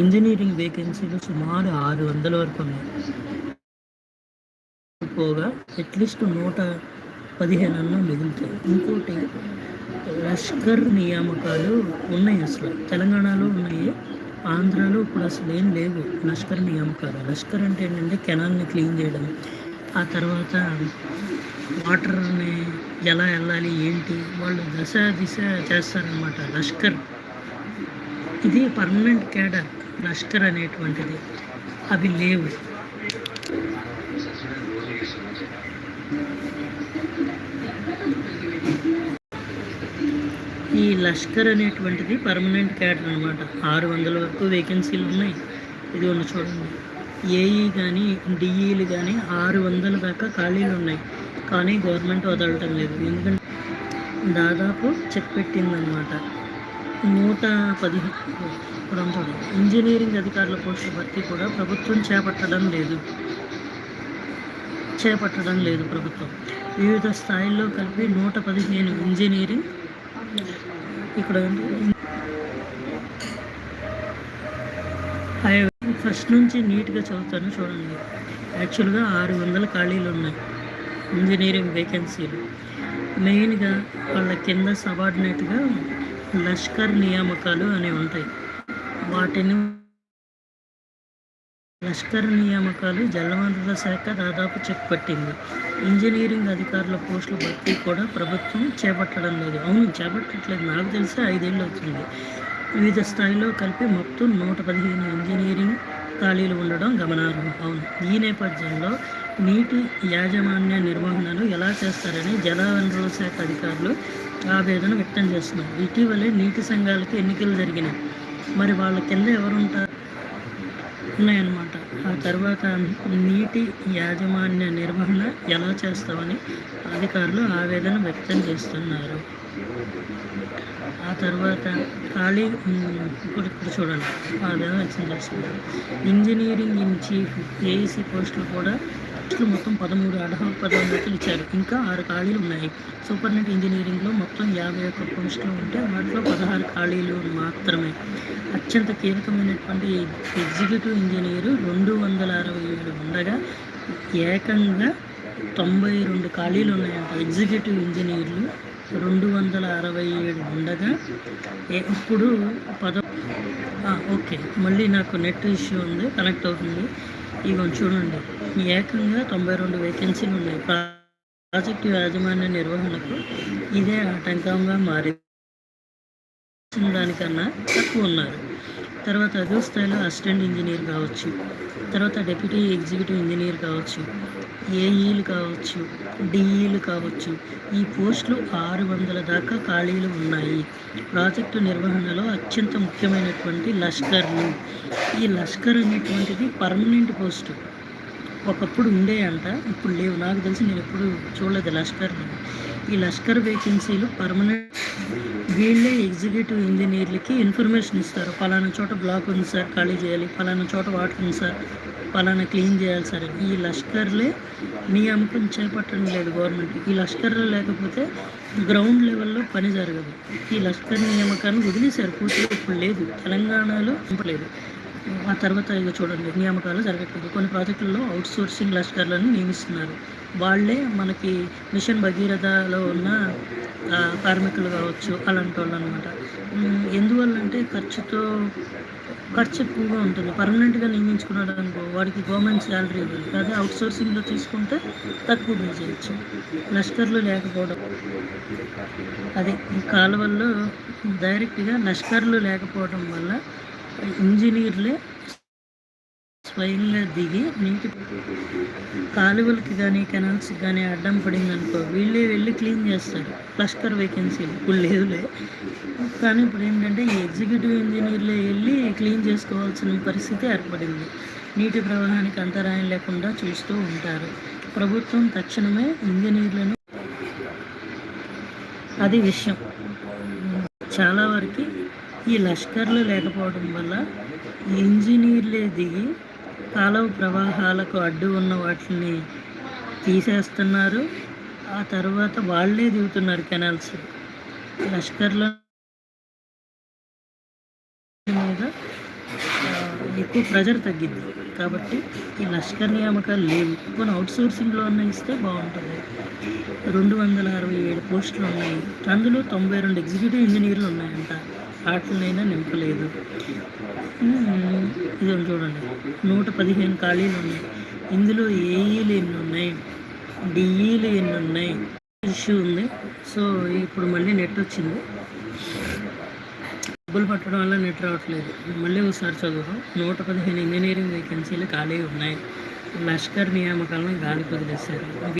Engineering వేకెన్సీలు సుమారు ఆరు వందల వరకు ఉన్నాయి. పోగా అట్లీస్ట్ నూట పదిహేను అన్న మిగులుతాయి. ఇంకోటి లష్కర్ నియామకాలు ఉన్నాయి అసలు. తెలంగాణలో ఉన్నాయి ఆంధ్రాలో ఇప్పుడు అసలు ఏం లేవు లష్కర్ నియామకాలు. లష్కర్ అంటే ఏంటంటే కెనాల్ని క్లీన్ చేయడం ఆ తర్వాత వాటర్ని ఎలా వెళ్ళాలి ఏంటి వాళ్ళు దశ దిశ చేస్తారనమాట లష్కర్. ఇది పర్మనెంట్ కేడర్ క్లస్టర్ అనేటువంటిది. అవి లేవు. ఈ లష్కర్ అనేటువంటిది పర్మనెంట్ క్యాడర్ అనమాట ఆరు వందల వరకు వేకెన్సీలు ఉన్నాయి. ఇది ఉన్న చూడండి. ఏఈ కానీ డిఈలు కానీ ఆరు వందల దాకా ఖాళీలు ఉన్నాయి. కానీ గవర్నమెంట్ వదలటం లేదు. ఎందుకంటే దాదాపు చెక్ పెట్టిందనమాట నూట పదిహేను ఇప్పుడు చూడండి ఇంజనీరింగ్ అధికారుల పోస్టుల భర్తీ కూడా ప్రభుత్వం చేపట్టడం లేదు. చేపట్టడం లేదు ప్రభుత్వం. వివిధ స్థాయిల్లో కలిపి నూట పదిహేను ఇంజనీరింగ్ ఇక్కడ ఫస్ట్ నుంచి నీట్గా చదువుతాను చూడండి. యాక్చువల్గా ఆరు వందల ఖాళీలు ఉన్నాయి. ఇంజనీరింగ్ వేకెన్సీలు. మెయిన్గా వాళ్ళ కింద సబార్డినేట్గా లష్కర్ నియామకాలు అని ఉంటాయి. వాటిని లష్కర్ నియామకాలు జలవనరుల శాఖ దాదాపు చెక్ పట్టింది. ఇంజనీరింగ్ అధికారుల పోస్టుల భర్తీ కూడా ప్రభుత్వం చేపట్టడం లేదు. అవును చేపట్టట్లేదు. నాకు తెలిసి ఐదేళ్ళు అవుతుంది. వివిధ స్థాయిలో కలిపి మొత్తం నూట పదిహేను ఇంజనీరింగ్ ఖాళీలు ఉండడం గమనార్హం. అవును ఈ నేపథ్యంలో నీటి యాజమాన్య నిర్వహణలు ఎలా చేస్తారని జలవనరుల శాఖ అధికారులు ఆవేదన వ్యక్తం చేస్తున్నారు. ఇటీవలే నీటి సంఘాలకు ఎన్నికలు జరిగినాయి. మరి వాళ్ళ కింద ఎవరుంటారు? ఉన్నాయన్నమాట. ఆ తర్వాత నీటి యాజమాన్య నిర్వహణ ఎలా చేస్తామని అధికారులు ఆవేదన వ్యక్తం చేస్తున్నారు. ఆ తర్వాత ఖాళీ ఇప్పుడు ఇప్పుడు చూడండి. ఆవేదన వ్యక్తం చేస్తున్నారు. ఇంజనీరింగ్ ఇన్ చీఫ్ ఏఈసీ పోస్టులు కూడా పోస్టులు మొత్తం పదమూడు అర్హ పదోన్నతులు ఇచ్చారు. ఇంకా ఆరు ఖాళీలు ఉన్నాయి. సూపర్నెట్ ఇంజనీరింగ్లో మొత్తం యాభై ఒక్క పోస్టులు ఉంటే వాటిలో పదహారు ఖాళీలు మాత్రమే. అత్యంత కీలకమైనటువంటి ఎగ్జిక్యూటివ్ ఇంజనీరు రెండు వందల అరవై ఏడు ఉండగా ఏకంగా తొంభై రెండు ఖాళీలు ఉన్నాయంట. ఎగ్జిక్యూటివ్ ఇంజనీర్లు రెండు వందల అరవై ఏడు ఉండగా ఇప్పుడు పద ఓకే. మళ్ళీ నాకు నెట్ ఇష్యూ ఉంది కనెక్ట్ అవుతుంది. ఇవన్నీ చూడండి. ఏకంగా తొంభై రెండు వేకెన్సీలు ఉన్నాయి. ప్రాజెక్టు యాజమాన్య నిర్వహణకు ఇదే ఆటంకంగా మారింది. దానికన్నా తక్కువ ఉన్నారు. తర్వాత అదే స్థాయిలో అసిస్టెంట్ ఇంజనీర్ కావచ్చు తర్వాత డెప్యూటీ ఎగ్జిక్యూటివ్ ఇంజనీర్ కావచ్చు ఏఈలు కావచ్చు డిఈలు కావచ్చు ఈ పోస్టులు ఆరు వందల దాకా ఖాళీలు ఉన్నాయి. ప్రాజెక్టు నిర్వహణలో అత్యంత ముఖ్యమైనటువంటి లష్కర్లు. ఈ లష్కర్ అనేటువంటిది పర్మనెంట్ పోస్టు ఒకప్పుడు ఉండే అంట ఇప్పుడు లేవు. నాకు తెలిసి నేను ఎప్పుడు చూడలేదు లష్కర్ని ఈ లష్కర్ వేకెన్సీలు పర్మనెంట్ వీళ్ళే ఎగ్జిక్యూటివ్ ఇంజనీర్లకి ఇన్ఫర్మేషన్ ఇస్తారు. పలానా చోట బ్లాక్ ఉంది సార్ ఖాళీ చేయాలి. పలానా చోట వాటర్ ఉంది సార్ పలానా క్లీన్ చేయాలి సార్ ఈ లష్కర్లే నియామకం చేపట్టడం లేదు గవర్నమెంట్ ఈ లష్కర్లు లేకపోతే గ్రౌండ్ లెవెల్లో పని జరగదు. ఈ లష్కర్ నియామకాన్ని వదిలేశారు. పూర్తిగా ఇప్పుడు లేదు. తెలంగాణలో లేదు. ఆ తర్వాత ఇక చూడండి నియామకాలు జరగట్లేదు. కొన్ని ప్రాజెక్టుల్లో అవుట్ సోర్సింగ్ లష్కర్లను నియమిస్తున్నారు. వాళ్ళే మనకి మిషన్ భగీరథలో ఉన్న కార్మికులు కావచ్చు అలాంటి వాళ్ళు అనమాట ఎందువల్ల అంటే ఖర్చుతో ఖర్చు ఎక్కువగా ఉంటుంది. పర్మనెంట్గా నియమించుకున్నాడు అనుకో వాడికి గవర్నమెంట్ శాలరీ ఇవ్వాలి. అదే అవుట్ సోర్సింగ్లో తీసుకుంటే తక్కువ పే చేయొచ్చు. లష్కర్లు లేకపోవడం. అదే ఈ కాలువల్లో డైరెక్ట్గా లష్కర్లు లేకపోవడం వల్ల ఇంజనీర్లే స్వయంగా దిగి నీటి కాలువలకి కానీ కెనాల్స్కి కానీ అడ్డం పడింది అనుకో వీళ్ళే వెళ్ళి క్లీన్ చేస్తారు. క్లస్టర్ వేకెన్సీలు ఇప్పుడు లేదులే. కానీ ఇప్పుడు ఏంటంటే ఈ ఎగ్జిక్యూటివ్ ఇంజనీర్లే వెళ్ళి క్లీన్ చేసుకోవాల్సిన పరిస్థితి ఏర్పడింది. నీటి ప్రవాహానికి అంతరాయం లేకుండా చూస్తూ ఉంటారు. ప్రభుత్వం తక్షణమే ఇంజనీర్లను అది విషయం. చాలా వరకు ఈ లష్కర్లు లేకపోవడం వల్ల ఇంజనీర్లే దిగి కాలువ ప్రవాహాలకు అడ్డు ఉన్న వాటిని తీసేస్తున్నారు. ఆ తర్వాత వాళ్ళే దిగుతున్నారు కెనాల్స్. లష్కర్ల మీద ఎక్కువ ప్రెజర్ తగ్గింది. కాబట్టి ఈ లష్కర్ నియామకాలు లేవు. కొన్ని అవుట్ సోర్సింగ్లో ఇస్తే బాగుంటుంది. రెండు వందల అరవై ఏడు పోస్టులు ఉన్నాయి. అందులో తొంభై రెండు ఎగ్జిక్యూటివ్ ఇంజనీర్లు ఉన్నాయంట. ఆటలనైనా నింపలేదు. ఇది చూడండి. నూట పదిహేను ఖాళీలు ఉన్నాయి. ఇందులో ఏఈలు ఎన్ని ఉన్నాయి? డిఈలు ఎన్ని ఉన్నాయి? ఇష్యూ ఉంది. సో ఇప్పుడు మళ్ళీ నెట్ వచ్చింది. డబ్బులు పట్టడం వల్ల నెట్ రావట్లేదు. మళ్ళీ ఒకసారి చదువు నూట పదిహేను ఇంజనీరింగ్ వేకెన్సీలు ఖాళీ ఉన్నాయి. లష్కర్ నియామకాలను గాలి వదిలేశారు